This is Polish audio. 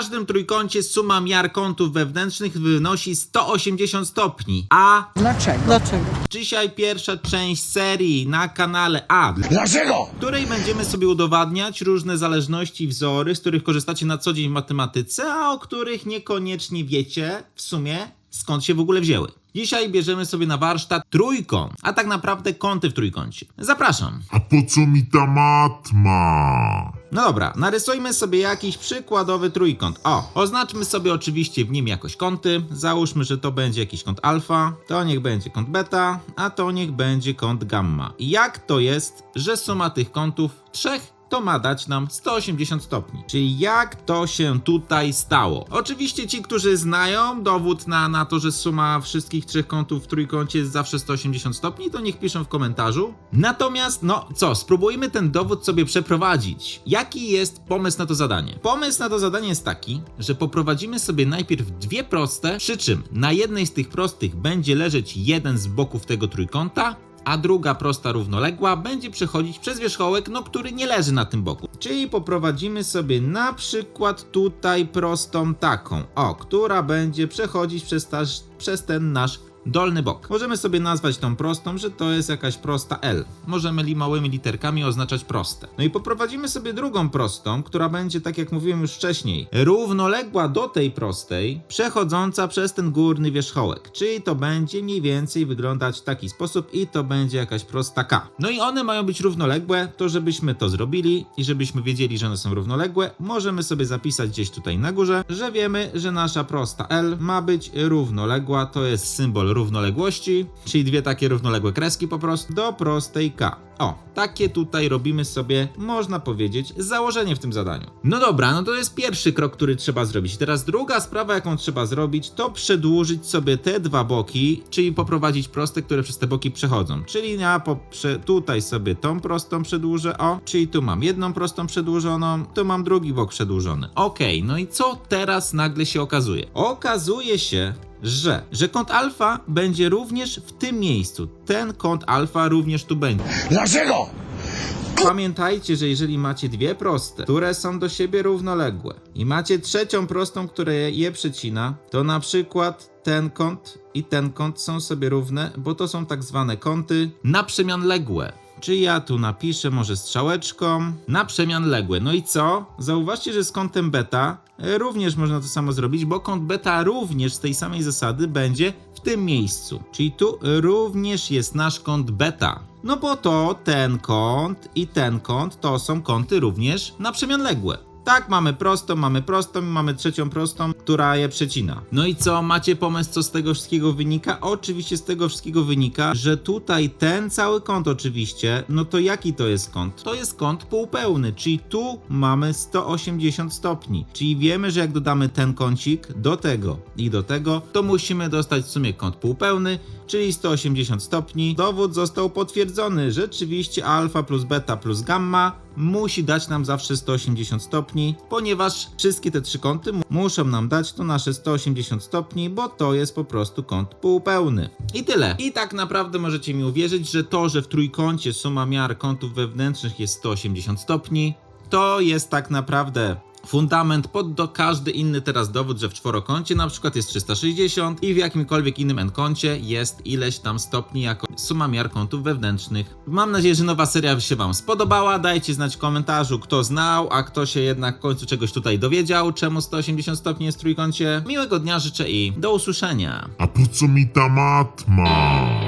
każdym trójkącie suma miar kątów wewnętrznych wynosi 180 stopni. A Dlaczego? Dlaczego? dzisiaj pierwsza część serii na kanale A, Dlaczego? w której będziemy sobie udowadniać różne zależności i wzory, z których korzystacie na co dzień w matematyce, a o których niekoniecznie wiecie w sumie skąd się w ogóle wzięły. Dzisiaj bierzemy sobie na warsztat trójkąt, a tak naprawdę kąty w trójkącie. Zapraszam. A po co mi ta matma? No dobra, narysujmy sobie jakiś przykładowy trójkąt. O, oznaczmy sobie oczywiście w nim jakoś kąty. Załóżmy, że to będzie jakiś kąt alfa, to niech będzie kąt beta, a to niech będzie kąt gamma. Jak to jest, że suma tych kątów trzech to ma dać nam 180 stopni. Czyli jak to się tutaj stało? Oczywiście ci, którzy znają dowód na, na to, że suma wszystkich trzech kątów w trójkącie jest zawsze 180 stopni, to niech piszą w komentarzu. Natomiast, no co, spróbujmy ten dowód sobie przeprowadzić. Jaki jest pomysł na to zadanie? Pomysł na to zadanie jest taki, że poprowadzimy sobie najpierw dwie proste, przy czym na jednej z tych prostych będzie leżeć jeden z boków tego trójkąta, a druga prosta równoległa będzie przechodzić przez wierzchołek, no który nie leży na tym boku. Czyli poprowadzimy sobie na przykład tutaj prostą taką, o, która będzie przechodzić przez, taż, przez ten nasz dolny bok. Możemy sobie nazwać tą prostą, że to jest jakaś prosta L. Możemy li małymi literkami oznaczać proste. No i poprowadzimy sobie drugą prostą, która będzie, tak jak mówiłem już wcześniej, równoległa do tej prostej, przechodząca przez ten górny wierzchołek. Czyli to będzie mniej więcej wyglądać w taki sposób i to będzie jakaś prosta K. No i one mają być równoległe, to żebyśmy to zrobili i żebyśmy wiedzieli, że one są równoległe, możemy sobie zapisać gdzieś tutaj na górze, że wiemy, że nasza prosta L ma być równoległa, to jest symbol równoległości, czyli dwie takie równoległe kreski po prostu, do prostej K. O, takie tutaj robimy sobie, można powiedzieć, założenie w tym zadaniu. No dobra, no to jest pierwszy krok, który trzeba zrobić. Teraz druga sprawa, jaką trzeba zrobić, to przedłużyć sobie te dwa boki, czyli poprowadzić proste, które przez te boki przechodzą. Czyli ja poprze- tutaj sobie tą prostą przedłużę, o, czyli tu mam jedną prostą przedłużoną, tu mam drugi bok przedłużony. Okej, no i co teraz nagle się okazuje? Okazuje się, że, że kąt alfa będzie również w tym miejscu. Ten kąt alfa również tu będzie. Dlaczego? Pamiętajcie, że jeżeli macie dwie proste, które są do siebie równoległe i macie trzecią prostą, która je, przecina, to na przykład ten kąt i ten kąt są sobie równe, bo to są tak zwane kąty na przemian ległe. Czy ja tu napiszę może strzałeczką na przemian ległe. No i co? Zauważcie, że z kątem beta również można to samo zrobić, bo kąt beta również z tej samej zasady będzie w tym miejscu. Czyli tu również jest nasz kąt beta. No bo to ten kąt i ten kąt to są kąty również na przemian ległe. Tak, mamy prostą, mamy prostą mamy trzecią prostą, która je przecina. No i co, macie pomysł, co z tego wszystkiego wynika? Oczywiście z tego wszystkiego wynika, że tutaj ten cały kąt oczywiście, no to jaki to jest kąt? To jest kąt półpełny, czyli tu mamy 180 stopni. Czyli wiemy, że jak dodamy ten kącik do tego i do tego, to musimy dostać w sumie kąt półpełny, czyli 180 stopni. Dowód został potwierdzony. Rzeczywiście alfa plus beta plus gamma musi dać nam zawsze 180 stopni, ponieważ wszystkie te trzy kąty mu- muszą nam dać to nasze 180 stopni, bo to jest po prostu kąt półpełny. I tyle. I tak naprawdę możecie mi uwierzyć, że to, że w trójkącie suma miar kątów wewnętrznych jest 180 stopni, to jest tak naprawdę fundament pod do każdy inny teraz dowód, że w czworokącie na przykład jest 360 i w jakimkolwiek innym n-kącie jest ileś tam stopni jako suma miar kątów wewnętrznych. Mam nadzieję, że nowa seria się Wam spodobała. Dajcie znać w komentarzu, kto znał, a kto się jednak w końcu czegoś tutaj dowiedział, czemu 180 stopni jest w trójkącie. Miłego dnia życzę i do usłyszenia. A po co mi ta matma?